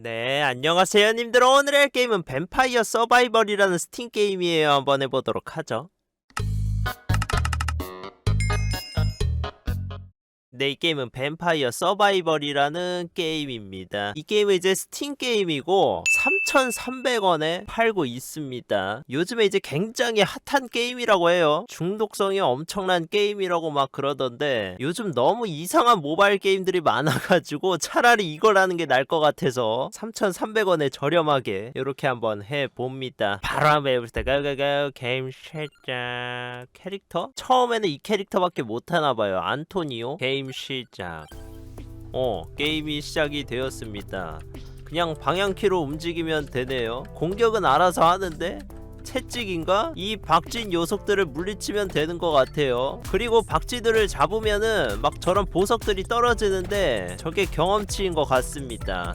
네, 안녕하세요, 님들. 오늘의 할 게임은 뱀파이어 서바이벌이라는 스팀 게임이에요. 한번 해보도록 하죠. 네, 이 게임은 뱀파이어 서바이벌이라는 게임입니다. 이 게임은 이제 스팀 게임이고 3,300원에 팔고 있습니다. 요즘에 이제 굉장히 핫한 게임이라고 해요. 중독성이 엄청난 게임이라고 막 그러던데 요즘 너무 이상한 모바일 게임들이 많아가지고 차라리 이걸 하는 게 나을 것 같아서 3,300원에 저렴하게 이렇게 한번 해봅니다. 바로 한번 해봅시다. 가가가 게임 시작. 캐릭터? 처음에는 이 캐릭터밖에 못 하나 봐요. 안토니오. 게임 시작. 어, 게임이 시작이 되었습니다. 그냥 방향키로 움직이면 되네요. 공격은 알아서 하는데 채찍인가? 이 박쥐 녀석들을 물리치면 되는 것 같아요. 그리고 박쥐들을 잡으면은 막 저런 보석들이 떨어지는데 저게 경험치인 것 같습니다.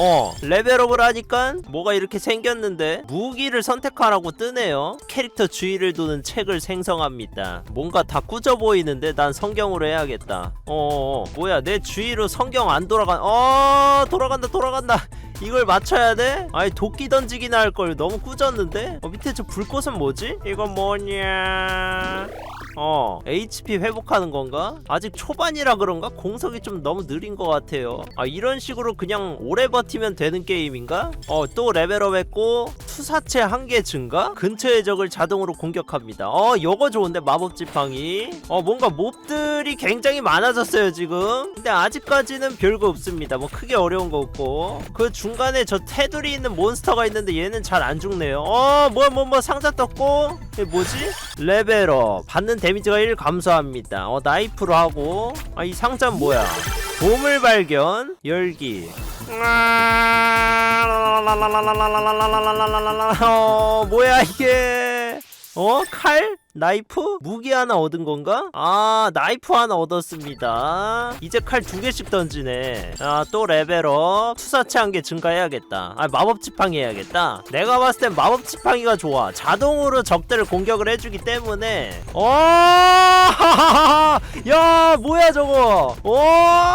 어. 레벨업을 하니까 뭐가 이렇게 생겼는데 무기를 선택하라고 뜨네요. 캐릭터 주위를 도는 책을 생성합니다. 뭔가 다 꾸져 보이는데 난 성경으로 해야겠다. 어 뭐야 내 주위로 성경 안 돌아간 어 돌아간다 돌아간다. 이걸 맞춰야 돼? 아니 도끼 던지기나 할 걸. 너무 꾸졌는데? 어 밑에 저 불꽃은 뭐지? 이건 뭐냐 어. HP 회복하는 건가? 아직 초반이라 그런가? 공속이 좀 너무 느린 것 같아요. 아 이런 식으로 그냥 오래 버티면 되는 게임인가? 어 또 레벨업 했고 투사체 한 개 증가? 근처의 적을 자동으로 공격합니다. 어 요거 좋은데 마법 지팡이. 어 뭔가 몹들이 굉장히 많아졌어요 지금. 근데 아직까지는 별거 없습니다. 뭐 크게 어려운 거 없고. 그 중간에 저 테두리 있는 몬스터가 있는데 얘는 잘 안 죽네요. 어 뭐야 뭐뭐 상자 떴고 뭐지? 레벨업 받는 데미지가 1 감소합니다 어 나이프로 하고 아 이 상자는 뭐야 보물 발견 열기 어 뭐야 이게 어? 칼? 나이프? 무기 하나 얻은 건가? 아 나이프 하나 얻었습니다. 이제 칼 두 개씩 던지네. 아또 레벨업. 투사체 한 개 증가해야겠다. 아 마법 지팡이 해야겠다. 내가 봤을 땐 마법 지팡이가 좋아. 자동으로 적들을 공격을 해주기 때문에. 어! 야 뭐야 저거? 어!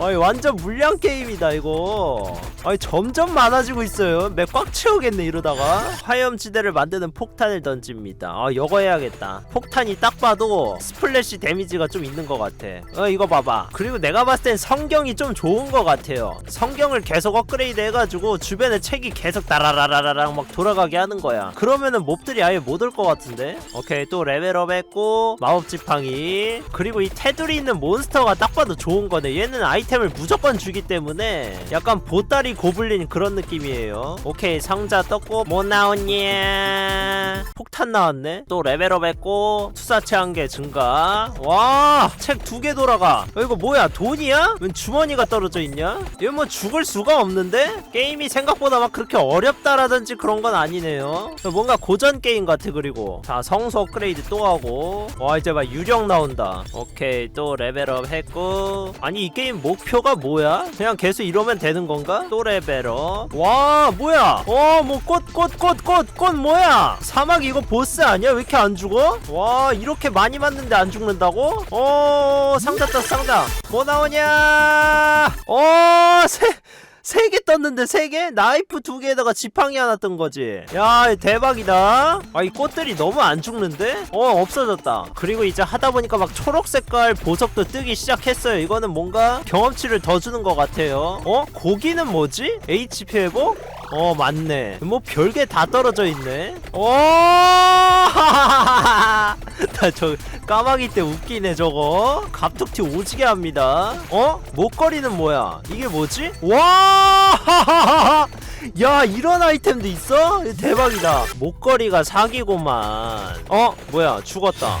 아이 완전 물량 게임이다 이거 아이 점점 많아지고 있어요. 맥꽉 채우겠네 이러다가. 화염지대를 만드는 폭탄을 던집니다. 아 이거 해야겠다. 폭탄이 딱 봐도 스플래시 데미지가 좀 있는 것 같아. 어 이거 봐봐. 그리고 내가 봤을 땐 성경이 좀 좋은 것 같아요. 성경을 계속 업그레이드 해가지고 주변에 책이 계속 다라라라라랑 막 돌아가게 하는 거야. 그러면은 몹들이 아예 못 올 것 같은데? 오케이 또 레벨업 했고 마법 지팡이. 그리고 이 테두리 있는 몬스터가 딱 봐도 좋은 거네. 얘는 아이템을 무조건 주기 때문에 약간 보따리 고블린 그런 느낌이에요 오케이 상자 떴고 뭐 나왔냐 폭탄 나왔네 또 레벨업 했고 투사체 한 개 증가 와 책 두 개 돌아가 어, 이거 뭐야 돈이야? 웬 주머니가 떨어져 있냐? 이거 뭐 죽을 수가 없는데? 게임이 생각보다 막 그렇게 어렵다라든지 그런 건 아니네요 뭔가 고전 게임 같아 그리고 자 성소 업그레이드 또 하고 와 이제 막 유령 나온다 오케이 또 레벨업 했고 아니 이 게임 목표가 뭐야? 그냥 계속 이러면 되는 건가? 또 레벨업 와 뭐야 어 뭐 꽃 꽃 꽃 꽃 꽃 뭐야 사막 이거 보스 아니야? 왜 이렇게 안 죽어? 와 이렇게 많이 맞는데 안 죽는다고? 어 상자 떴 상자 뭐 나오냐 어세 세 개 떴는데 세 개? 나이프 두 개에다가 지팡이 하나 뜬 거지. 야, 대박이다. 아, 이 꽃들이 너무 안 죽는데? 어, 없어졌다. 그리고 이제 하다 보니까 막 초록 색깔 보석도 뜨기 시작했어요. 이거는 뭔가 경험치를 더 주는 것 같아요. 어? 고기는 뭐지? HP 회복? 어, 맞네. 뭐 별게 다 떨어져 있네. 어! 나 저 까마귀 때 웃기네 저거. 갑툭튀 오지게 합니다. 어? 목걸이는 뭐야? 이게 뭐지? 와! 야 이런 아이템도 있어? 대박이다. 목걸이가 사기고만. 어? 뭐야? 죽었다.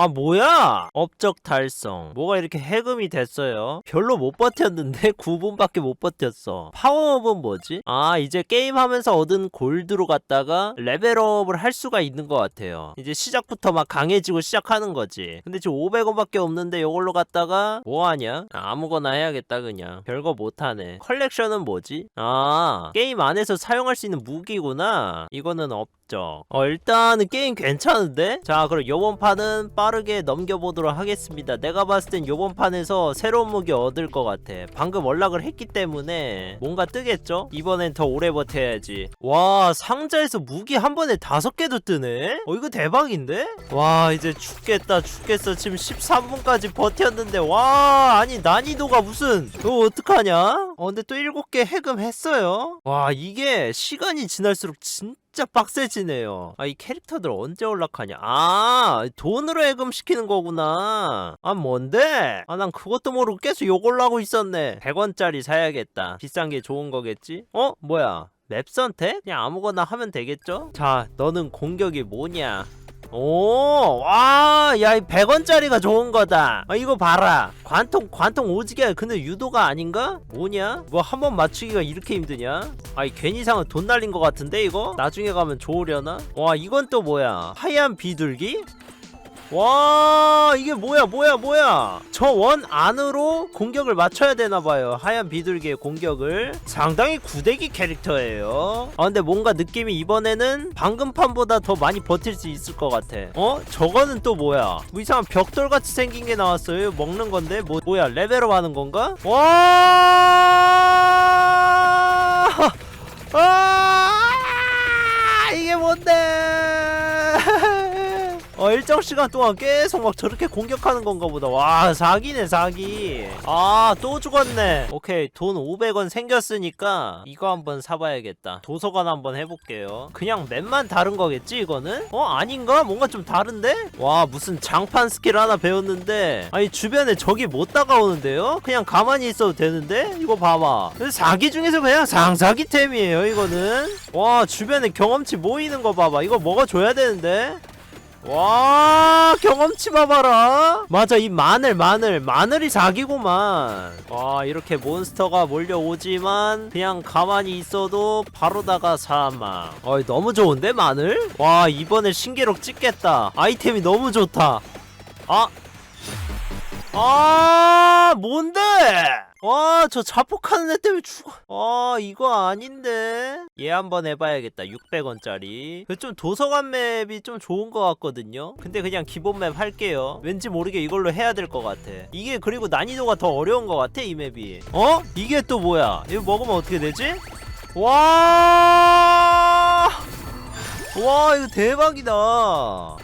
아 뭐야? 업적 달성. 뭐가 이렇게 해금이 됐어요? 별로 못 버텼는데? 9분밖에 못 버텼어. 파워업은 뭐지? 아 이제 게임하면서 얻은 골드로 갔다가 레벨업을 할 수가 있는 것 같아요. 이제 시작부터 막 강해지고 시작하는 거지. 근데 지금 500원밖에 없는데 이걸로 갔다가 뭐하냐? 아, 아무거나 해야겠다 그냥. 별거 못하네. 컬렉션은 뭐지? 아 게임 안에서 사용할 수 있는 무기구나. 이거는 업 목적 어 일단은 게임 괜찮은데? 자 그럼 요번 판은 빠르게 넘겨보도록 하겠습니다 내가 봤을 땐 요번 판에서 새로운 무기 얻을 것 같아 방금 연락을 했기 때문에 뭔가 뜨겠죠? 이번엔 더 오래 버텨야지 와 상자에서 무기 한 번에 다섯 개도 뜨네? 어 이거 대박인데? 와 이제 죽겠다 죽겠어 지금 13분까지 버텼는데 와 아니 난이도가 무슨 이거 어떡하냐? 어 근데 또 7개 해금했어요 와 이게 시간이 지날수록 진짜 빡세지네요 아 이 캐릭터들 언제 올락하냐 아 돈으로 해금시키는 거구나 아 뭔데? 아 난 그것도 모르고 계속 하고 있었네 100원짜리 사야겠다 비싼 게 좋은 거겠지? 어? 뭐야 맵 선택? 그냥 아무거나 하면 되겠죠? 자 너는 공격이 뭐냐 오, 와, 야, 이 100원짜리가 좋은 거다. 아, 이거 봐라. 관통, 관통 오지게, 근데 유도가 아닌가? 뭐냐? 뭐 한 번 맞추기가 이렇게 힘드냐? 아이, 괜히 상은 돈 날린 것 같은데, 이거? 나중에 가면 좋으려나? 와, 이건 또 뭐야? 하얀 비둘기? 와 이게 뭐야 뭐야 뭐야? 저 원 안으로 공격을 맞춰야 되나봐요. 하얀 비둘기의 공격을. 상당히 구대기 캐릭터예요. 아 근데 뭔가 느낌이 이번에는 방금 판보다 더 많이 버틸 수 있을 것 같아. 어? 저거는 또 뭐야? 뭐 이상한 벽돌같이 생긴 게 나왔어요. 먹는 건데? 뭐, 뭐야? 레벨업 하는 건가? 와! 아! 이게 뭔데? 어 일정 시간 동안 계속 막 저렇게 공격하는 건가 보다. 와 사기네 사기. 아 또 죽었네. 오케이 돈 500원 생겼으니까 이거 한번 사봐야겠다. 도서관 한번 해볼게요. 그냥 맵만 다른 거겠지 이거는? 어 아닌가? 뭔가 좀 다른데? 와 무슨 장판 스킬 하나 배웠는데 아니 주변에 적이 못 다가오는데요? 그냥 가만히 있어도 되는데? 이거 봐봐. 사기 중에서 그냥 상사기템이에요 이거는. 와 주변에 경험치 모이는 거 봐봐. 이거 먹어줘야 되는데? 와 경험치 봐봐라. 맞아 이 마늘 마늘. 마늘이 사기구만. 와 이렇게 몬스터가 몰려오지만 그냥 가만히 있어도 바로다가 사망. 어이 너무 좋은데 마늘? 와 이번에 신기록 찍겠다. 아이템이 너무 좋다. 아 아, 뭔데? 와, 저 자폭하는 애 때문에 죽어. 와, 이거 아닌데? 얘 한번 해봐야겠다. 600원짜리. 그 좀 도서관 맵이 좀 좋은 것 같거든요? 근데 그냥 기본 맵 할게요. 왠지 모르게 이걸로 해야 될 것 같아. 이게 그리고 난이도가 더 어려운 것 같아, 이 맵이. 어? 이게 또 뭐야? 이거 먹으면 어떻게 되지? 와! 와 이거 대박이다.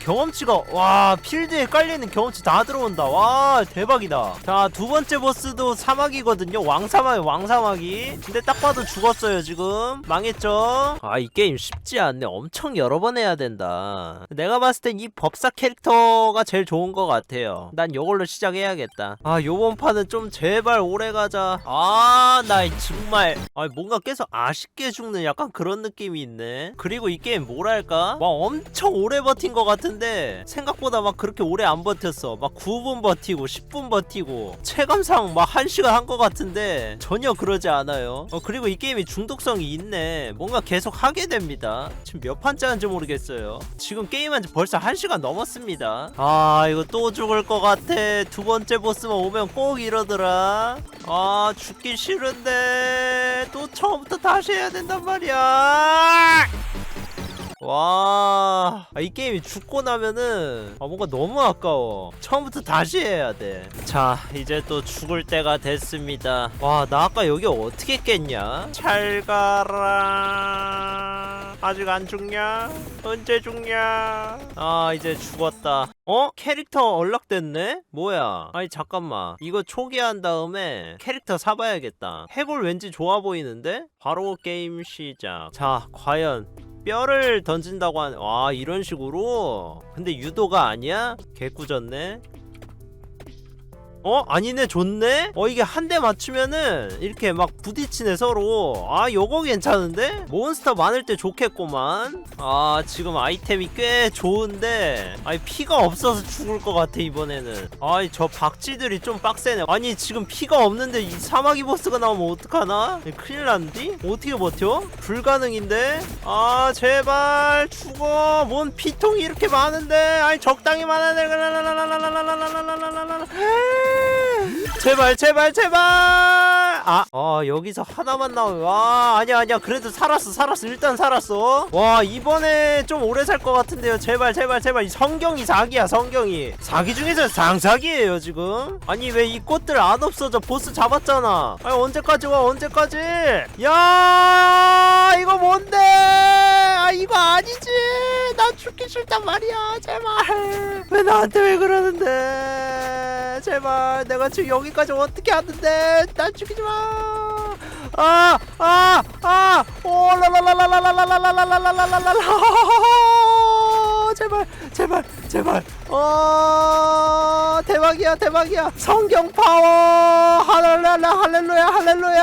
경험치가 와 필드에 깔려있는 경험치 다 들어온다. 와 대박이다. 자 두 번째 보스도 사막이거든요. 왕사막이 왕사막이. 근데 딱 봐도 죽었어요 지금. 망했죠? 아 이 게임 쉽지 않네. 엄청 여러 번 해야 된다. 내가 봤을 땐 이 법사 캐릭터가 제일 좋은 것 같아요. 난 요걸로 시작해야겠다. 아 요번 판은 좀 제발 오래 가자. 아 나 정말. 아 뭔가 계속 아쉽게 죽는 약간 그런 느낌이 있네. 그리고 이 게임 뭐 랄까 막 엄청 오래 버틴 것 같은데 생각보다 막 그렇게 오래 안 버텼어. 막 9분 버티고 10분 버티고 체감상 막 1시간 한 것 같은데 전혀 그러지 않아요. 어 그리고 이 게임이 중독성이 있네. 뭔가 계속 하게 됩니다. 지금 몇 판짜인지 모르겠어요. 지금 게임한 지 벌써 1시간 넘었습니다. 아 이거 또 죽을 것 같아. 두 번째 보스만 오면 꼭 이러더라. 아 죽기 싫은데 또 처음부터 다시 해야 된단 말이야 와, 아, 이 게임이 죽고 나면은 아, 뭔가 너무 아까워. 처음부터 다시 해야 돼. 자, 이제 또 죽을 때가 됐습니다. 와, 나 아까 여기 어떻게 깼냐? 잘 가라. 아직 안 죽냐? 언제 죽냐? 아, 이제 죽었다. 어? 캐릭터 연락됐네? 뭐야? 아니 잠깐만 이거 초기한 다음에 캐릭터 사봐야겠다 해골 왠지 좋아 보이는데? 바로 게임 시작 자 과연 뼈를 던진다고 하는 와 이런 식으로 근데 유도가 아니야? 개꾸졌네 어? 아니네 좋네? 어 이게 한 대 맞추면은 이렇게 막 부딪히네 서로 아 요거 괜찮은데? 몬스터 많을 때 좋겠구만 아 지금 아이템이 꽤 좋은데 아니 피가 없어서 죽을 것 같아 이번에는 아이 저 박쥐들이 좀 빡세네 아니 지금 피가 없는데 이 사마귀 보스가 나오면 어떡하나? 큰일 났는디? 어떻게 버텨? 불가능인데? 아 제발 죽어 뭔 피통이 이렇게 많은데 아니 적당히 많아야 돼 제발 제발 제발! 아, 아 여기서 하나만 나오면 와 아니야 아니야. 그래도 살았어 살았어. 일단 살았어. 와 이번에 좀 오래 살 것 같은데요. 제발 제발 제발. 이 성경이 사기야 성경이. 사기 중에서 상사기예요 지금. 아니 왜 이 꽃들 안 없어져? 보스 잡았잖아. 아니 언제까지 와 언제까지? 야 이거 뭔데 아 이거 아니지 나 죽기 싫단 말이야 제발 왜 나한테 왜 그러는데 제발 내가 지금 여기까지 어떻게 왔는데 나 죽이지 마. 아, 아, 아, 오, 라라라라라라라라라라라라라라라. 제발, 제발, 제발. 어, 대박이야, 대박이야. 성경 파워. 할렐루야, 할렐루야, 할렐루야.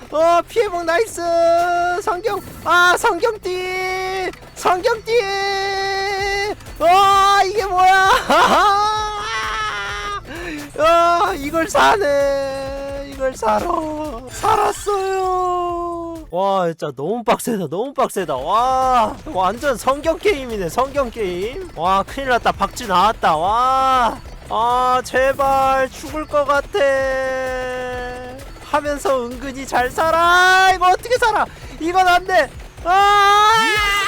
어, 피해복 나이스. 성경, 아, 성경띠, 성경띠. 와, 이게 뭐야? 아, 이걸 사네. 이걸 사러 살았어요. 와, 진짜 너무 빡세다. 너무 빡세다. 와, 완전 성경 게임이네. 성경 게임. 와, 큰일 났다. 박쥐 나왔다. 와. 아 제발 죽을 것 같아 하면서 은근히 잘 살아. 이거 어떻게 살아? 이건 안돼. 아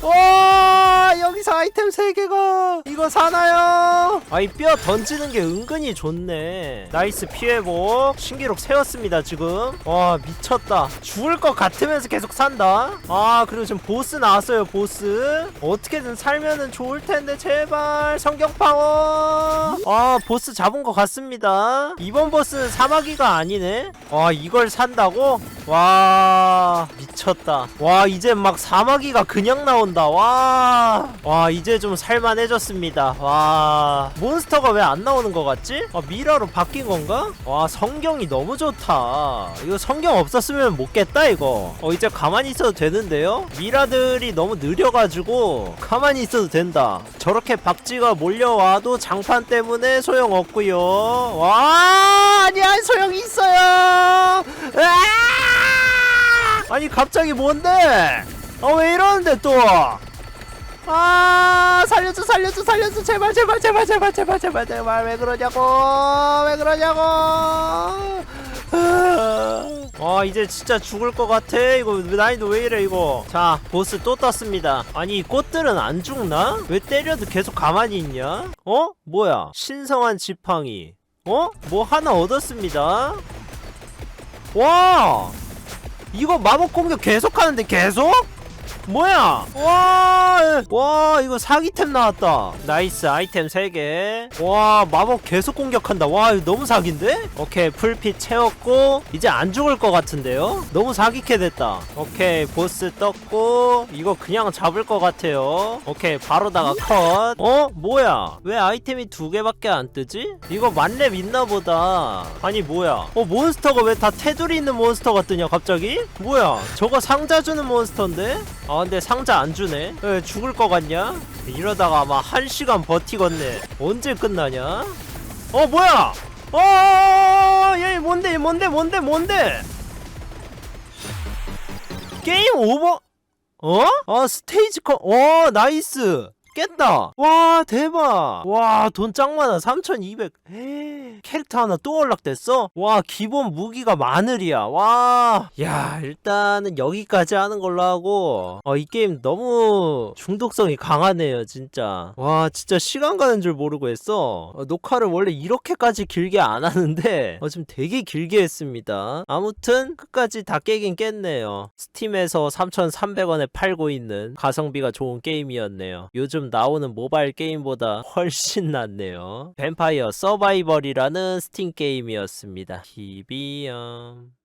와, 여기서 아이템 3개가 이거 사나요? 아, 이 뼈 던지는 게 은근히 좋네. 나이스 피해복. 신기록 세웠습니다, 지금. 와, 미쳤다. 죽을 것 같으면서 계속 산다. 아, 그리고 지금 보스 나왔어요, 보스. 어떻게든 살면은 좋을 텐데, 제발. 성경 파워. 아, 보스 잡은 것 같습니다. 이번 보스는 사마귀가 아니네. 와, 이걸 산다고? 와, 미쳤다. 와, 이제 막 사마귀가 그냥 나 온다. 와, 와, 이제 좀 살만해졌습니다. 와, 몬스터가 왜 안 나오는 것 같지? 아, 미라로 바뀐 건가? 와, 성경이 너무 좋다. 이거 성경 없었으면 못 깼다, 이거. 어, 이제 가만히 있어도 되는데요? 미라들이 너무 느려가지고, 가만히 있어도 된다. 저렇게 박쥐가 몰려와도 장판 때문에 소용없고요 와, 아니야, 소용 있어요. 으아! 아니, 갑자기 뭔데? 어, 왜 이러는데 또? 아, 살려줘, 살려줘, 살려줘, 제발, 제발, 제발, 제발, 제발, 제발, 제발, 왜 그러냐고, 왜 그러냐고. 아, 이제 진짜 죽을 것 같아. 이거 난이도 왜 이래, 이거. 자, 보스 또 떴습니다. 아니, 이 꽃들은 안 죽나? 왜 때려도 계속 가만히 있냐? 어? 뭐야? 신성한 지팡이. 어? 뭐 하나 얻었습니다. 와! 이거 마법 공격 계속 하는데 계속? 뭐야? 와, 와, 이거 사기템 나왔다. 나이스 아이템 3개. 와, 마법 계속 공격한다. 와, 이거 너무 사기인데? 오케이, 풀핏 채웠고, 이제 안 죽을 것 같은데요? 너무 사기캐 됐다. 오케이, 보스 떴고, 이거 그냥 잡을 것 같아요. 오케이, 바로다가 컷. 어? 뭐야? 왜 아이템이 두 개밖에 안 뜨지? 이거 만렙 있나 보다. 아니, 뭐야? 어, 몬스터가 왜 다 테두리 있는 몬스터가 뜨냐, 갑자기? 뭐야? 저거 상자 주는 몬스터인데? 아 근데 상자 안 주네 왜 죽을 것 같냐? 이러다가 아마 한 시간 버티겠네 언제 끝나냐? 어 뭐야? 어, 얘 뭔데 얘 뭔데 뭔데 뭔데? 게임 오버? 어? 아 스테이지 컷. 어 나이스. 깼다. 와 대박. 와 돈 짱 많아. 3,200. 에이, 캐릭터 하나 또 연락됐어? 와 기본 무기가 마늘이야. 와. 야 일단은 여기까지 하는 걸로 하고. 어, 이 게임 너무 중독성이 강하네요 진짜. 와 진짜 시간 가는 줄 모르고 했어. 어, 녹화를 원래 이렇게까지 길게 안 하는데 어, 지금 되게 길게 했습니다. 아무튼 끝까지 다 깨긴 깼네요. 스팀에서 3,300원에 팔고 있는 가성비가 좋은 게임이었네요. 요즘 나오는 모바일 게임보다 훨씬 낫네요. 뱀파이어 서바이벌이라는 스팀 게임이었습니다. 기비염.